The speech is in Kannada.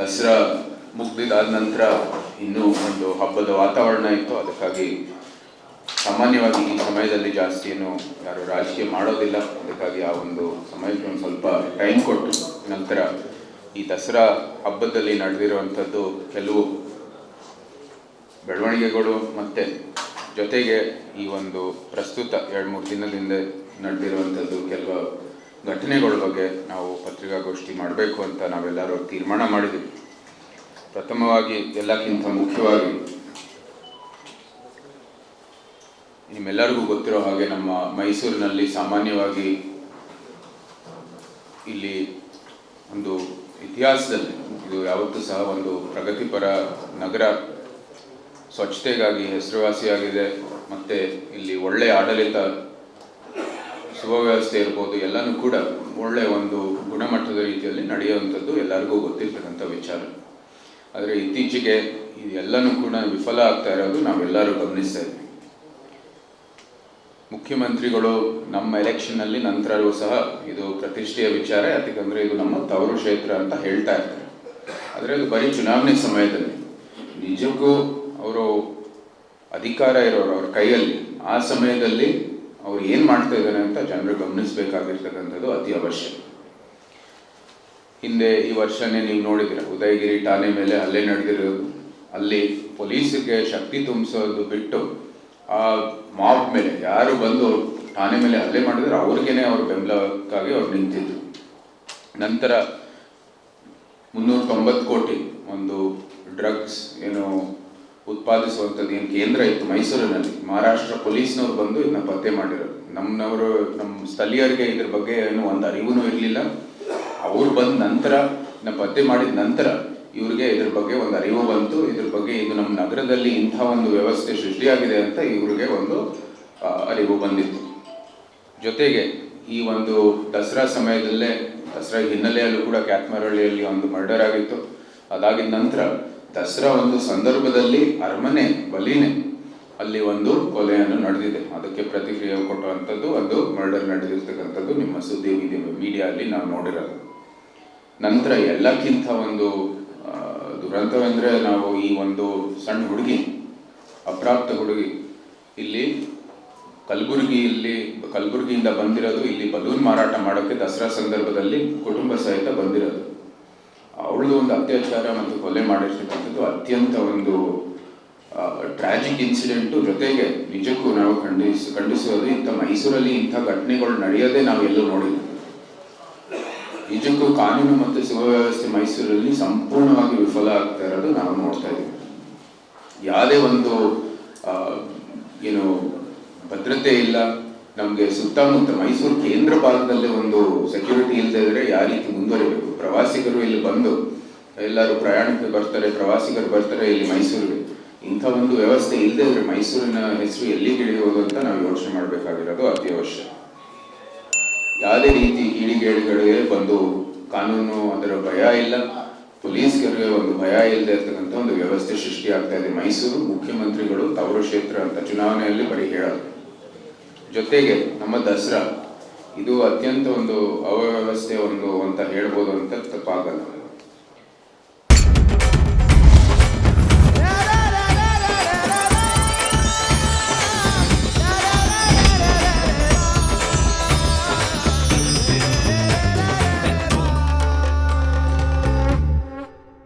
ದಸರಾ ಮುಗ್ದಿದಾದ ನಂತರ ಇನ್ನೂ ಒಂದು ಹಬ್ಬದ ವಾತಾವರಣ ಇತ್ತು. ಅದಕ್ಕಾಗಿ ಸಾಮಾನ್ಯವಾಗಿ ಈ ಸಮಯದಲ್ಲಿ ಜಾಸ್ತಿ ಏನು ಯಾರು ರಾಜಕೀಯ ಮಾಡೋದಿಲ್ಲ. ಅದಕ್ಕಾಗಿ ಆ ಒಂದು ಸಮಯಕ್ಕೆ ಒಂದು ಸ್ವಲ್ಪ ಟೈಮ್ ಕೊಟ್ಟು ನಂತರ ಈ ದಸರಾ ಹಬ್ಬದಲ್ಲಿ ನಡೆದಿರುವಂಥದ್ದು ಕೆಲವು ಬೆಳವಣಿಗೆಗಳು ಮತ್ತು ಜೊತೆಗೆ ಈ ಒಂದು ಪ್ರಸ್ತುತ ಎರಡು ಮೂರು ದಿನದಿಂದ ನಡೆದಿರುವಂಥದ್ದು ಕೆಲವು ಘಟನೆಗಳ ಬಗ್ಗೆ ನಾವು ಪತ್ರಿಕಾಗೋಷ್ಠಿ ಮಾಡಬೇಕು ಅಂತ ನಾವೆಲ್ಲರೂ ತೀರ್ಮಾನ ಮಾಡಿದ್ವಿ ಪ್ರಥಮವಾಗಿ ಎಲ್ಲಕ್ಕಿಂತ ಮುಖ್ಯವಾಗಿ ನಿಮ್ಮೆಲ್ಲರಿಗೂ ಗೊತ್ತಿರೋ ಹಾಗೆ ನಮ್ಮ ಮೈಸೂರಿನಲ್ಲಿ ಸಾಮಾನ್ಯವಾಗಿ ಇಲ್ಲಿ ಒಂದು ಇತಿಹಾಸದಲ್ಲಿ ಇದು ಯಾವತ್ತೂ ಸಹ ಒಂದು ಪ್ರಗತಿಪರ ನಗರ ಸ್ವಚ್ಛತೆಗಾಗಿ ಹೆಸರುವಾಸಿಯಾಗಿದೆ. ಮತ್ತು ಇಲ್ಲಿ ಒಳ್ಳೆಯ ಆಡಳಿತ ಸುವ್ಯವಸ್ಥೆ ಇರ್ಬೋದು, ಎಲ್ಲನೂ ಕೂಡ ಒಳ್ಳೆಯ ಒಂದು ಗುಣಮಟ್ಟದ ರೀತಿಯಲ್ಲಿ ನಡೆಯುವಂಥದ್ದು ಎಲ್ಲರಿಗೂ ಗೊತ್ತಿರ್ತಕ್ಕಂಥ ವಿಚಾರ. ಆದರೆ ಇತ್ತೀಚೆಗೆ ಇದೆಲ್ಲನೂ ಕೂಡ ವಿಫಲ ಆಗ್ತಾ ಇರೋದು ನಾವೆಲ್ಲರೂ ಗಮನಿಸ್ತಾ ಇದ್ವಿ. ಮುಖ್ಯಮಂತ್ರಿಗಳು ನಮ್ಮ ಎಲೆಕ್ಷನ್ನಲ್ಲಿ ನಂತರವೂ ಸಹ ಇದು ಪ್ರತಿಷ್ಠೆಯ ವಿಚಾರ, ಯಾಕಂದರೆ ಇದು ನಮ್ಮ ತವರು ಕ್ಷೇತ್ರ ಅಂತ ಹೇಳ್ತಾ ಇರ್ತಾರೆ. ಆದರೆ ಅದು ಬರೀ ಚುನಾವಣೆ ಸಮಯದಲ್ಲಿ. ನಿಜಕ್ಕೂ ಅವರು ಅಧಿಕಾರ ಇರೋರು ಅವ್ರ ಕೈಯಲ್ಲಿ. ಆ ಸಮಯದಲ್ಲಿ ಏನು ಮಾಡ್ತಾ ಇದ್ದಾರೆ ಅಂತ ಜನರು ಗಮನಿಸಬೇಕಾಗಿರ್ತಕ್ಕಂಥದ್ದು ಅತಿ ಅವಶ್ಯಕ ಹಿಂದೆ ಈ ವರ್ಷನೇ ನೀವು ನೋಡಿದಿರ ಉದಯಗಿರಿ ಠಾಣೆ ಮೇಲೆ ಅಲ್ಲೇ ನಡೆದಿರೋದು. ಅಲ್ಲಿ ಪೊಲೀಸಿಗೆ ಶಕ್ತಿ ತುಂಬಿಸೋದು ಬಿಟ್ಟು ಆ ಮಾಪ್ ಮೇಲೆ ಯಾರು ಬಂದು ಠಾಣೆ ಮೇಲೆ ಹಲ್ಲೆ ಮಾಡಿದ್ರೆ, ಅವ್ರಿಗೇನೆ ಅವ್ರ ಬೆಂಬಲಕ್ಕಾಗಿ ಅವ್ರು ನಿಂತಿದ್ರು. ನಂತರ ಮುನ್ನೂರ ತೊಂಬತ್ತು ಕೋಟಿ ಒಂದು ಡ್ರಗ್ಸ್, ಏನು ಉತ್ಪಾದಿಸುವಂಥದ್ದು ಏನು ಕೇಂದ್ರ ಇತ್ತು ಮೈಸೂರಿನಲ್ಲಿ. ಮಹಾರಾಷ್ಟ್ರ ಪೊಲೀಸ್ನವ್ರು ಬಂದು ಇದನ್ನ ಪತ್ತೆ ಮಾಡಿರೋದು. ನಮ್ಮನವರು ನಮ್ಮ ಸ್ಥಳೀಯರಿಗೆ ಇದ್ರ ಬಗ್ಗೆ ಏನು ಒಂದು ಅರಿವು ಇರಲಿಲ್ಲ. ಅವ್ರು ಬಂದ ನಂತರ, ಇದನ್ನ ಪತ್ತೆ ಮಾಡಿದ ನಂತರ ಇವ್ರಿಗೆ ಇದ್ರ ಬಗ್ಗೆ ಒಂದು ಅರಿವು ಬಂತು. ಇದ್ರ ಬಗ್ಗೆ ಇದು ನಮ್ಮ ನಗರದಲ್ಲಿ ಇಂಥ ಒಂದು ವ್ಯವಸ್ಥೆ ಸೃಷ್ಟಿಯಾಗಿದೆ ಅಂತ ಇವ್ರಿಗೆ ಒಂದು ಅರಿವು ಬಂದಿತ್ತು. ಜೊತೆಗೆ ಈ ಒಂದು ದಸರಾ ಸಮಯದಲ್ಲೇ, ದಸರಾ ಹಿನ್ನೆಲೆಯಲ್ಲೂ ಕೂಡ ಕ್ಯಾತ್ಮರಳ್ಳಿಯಲ್ಲಿ ಒಂದು ಮರ್ಡರ್ ಆಗಿತ್ತು. ಅದಾಗಿದ ನಂತರ ದಸರಾ ಒಂದು ಸಂದರ್ಭದಲ್ಲಿ ಅರಮನೆ ಬಲಿನೇ ಅಲ್ಲಿ ಒಂದು ಕೊಲೆಯನ್ನು ನಡೆದಿದೆ. ಅದಕ್ಕೆ ಪ್ರತಿಕ್ರಿಯೆ ಕೊಟ್ಟುವಂಥದ್ದು ಅದು ಮರ್ಡರ್ ನಡೆದಿರ್ತಕ್ಕಂಥದ್ದು ನಿಮ್ಮ ಸುದ್ದಿ ಮೀಡಿಯಾ ಅಲ್ಲಿ ನಾವು ನೋಡಿರೋದು. ನಂತರ ಎಲ್ಲಕ್ಕಿಂತ ಒಂದು ದುರಂತವೆಂದರೆ ನಾವು ಈ ಒಂದು ಸಣ್ಣ ಹುಡುಗಿ, ಅಪ್ರಾಪ್ತ ಹುಡುಗಿ, ಇಲ್ಲಿ ಕಲಬುರಗಿಯಲ್ಲಿ, ಕಲಬುರಗಿಯಿಂದ ಬಂದಿರೋದು, ಇಲ್ಲಿ ಬಲೂನ್ ಮಾರಾಟ ಮಾಡೋಕ್ಕೆ ದಸರಾ ಸಂದರ್ಭದಲ್ಲಿ ಕುಟುಂಬ ಸಹಿತ ಬಂದಿರೋದು. ಅವಳದು ಒಂದು ಅತ್ಯಾಚಾರ ಮತ್ತು ಕೊಲೆ ಮಾಡಿರ್ತಕ್ಕಂಥದ್ದು ಅತ್ಯಂತ ಒಂದು ಟ್ರಾಜಿಕ್ ಇನ್ಸಿಡೆಂಟು ಜೊತೆಗೆ ನಿಜಕ್ಕೂ ನಾವು ಖಂಡಿಸ್, ಖಂಡಿಸೋದು ಇಂಥ ಮೈಸೂರಲ್ಲಿ ಇಂಥ ಘಟನೆಗಳು ನಡೆಯೋದೇ ನಾವು ಎಲ್ಲೂ ನೋಡಿಲ್ಲ. ನಿಜಕ್ಕೂ ಕಾನೂನು ಮತ್ತು ಸುವ್ಯವಸ್ಥೆ ಮೈಸೂರಲ್ಲಿ ಸಂಪೂರ್ಣವಾಗಿ ವಿಫಲ ಆಗ್ತಾ ಇರೋದು ನಾವು ನೋಡ್ತಾ ಇದ್ದೀವಿ. ಯಾವುದೇ ಒಂದು ಏನು ಭದ್ರತೆ ಇಲ್ಲ ನಮಗೆ ಸುತ್ತಮುತ್ತ ಮೈಸೂರು ಕೇಂದ್ರ ಭಾಗದಲ್ಲಿ ಒಂದು ಸೆಕ್ಯೂರಿಟಿ ಇಲ್ಲದೆ ಇದ್ರೆ ಯಾವ ರೀತಿ ಮುಂದುವರಿಬೇಕು? ಪ್ರವಾಸಿಗರು ಇಲ್ಲಿ ಬಂದು, ಎಲ್ಲರೂ ಪ್ರಯಾಣಕ್ಕೆ ಬರ್ತಾರೆ, ಪ್ರವಾಸಿಗರು ಬರ್ತಾರೆ ಇಲ್ಲಿ ಮೈಸೂರಿಗೆ. ಇಂಥ ಒಂದು ವ್ಯವಸ್ಥೆ ಇಲ್ಲದೆ ಇದ್ರೆ ಮೈಸೂರಿನ ಹೆಸರು ಎಲ್ಲಿಗೆ ಇಳಿಯೋದು ಅಂತ ನಾವು ಯೋಚನೆ ಮಾಡಬೇಕಾಗಿರೋದು ಅತಿ ಅವಶ್ಯ ಯಾವುದೇ ರೀತಿ ಕಿಡಿಗೇಡಿಗಳಿಗೆ ಬಂದು ಕಾನೂನು, ಅದರ ಭಯ ಇಲ್ಲ. ಪೊಲೀಸ್ಗರಿಗೆ ಒಂದು ಭಯ ಇಲ್ಲದೆ ಇರ್ತಕ್ಕಂಥ ಒಂದು ವ್ಯವಸ್ಥೆ ಸೃಷ್ಟಿ ಆಗ್ತಾ ಇದೆ. ಮೈಸೂರು ಮುಖ್ಯಮಂತ್ರಿಗಳು ತವರು ಕ್ಷೇತ್ರ ಅಂತ ಚುನಾವಣೆಯಲ್ಲಿ ಬರೀ ಹೇಳೋದು ಜೊತೆಗೆ ನಮ್ಮ ದಸರಾ ಇದು ಅತ್ಯಂತ ಒಂದು ಅವ್ಯವಸ್ಥೆ ಒಂದು ಅಂತ ಹೇಳ್ಬೋದು ಅಂತ ತಪ್ಪಾಗಲ್ಲ.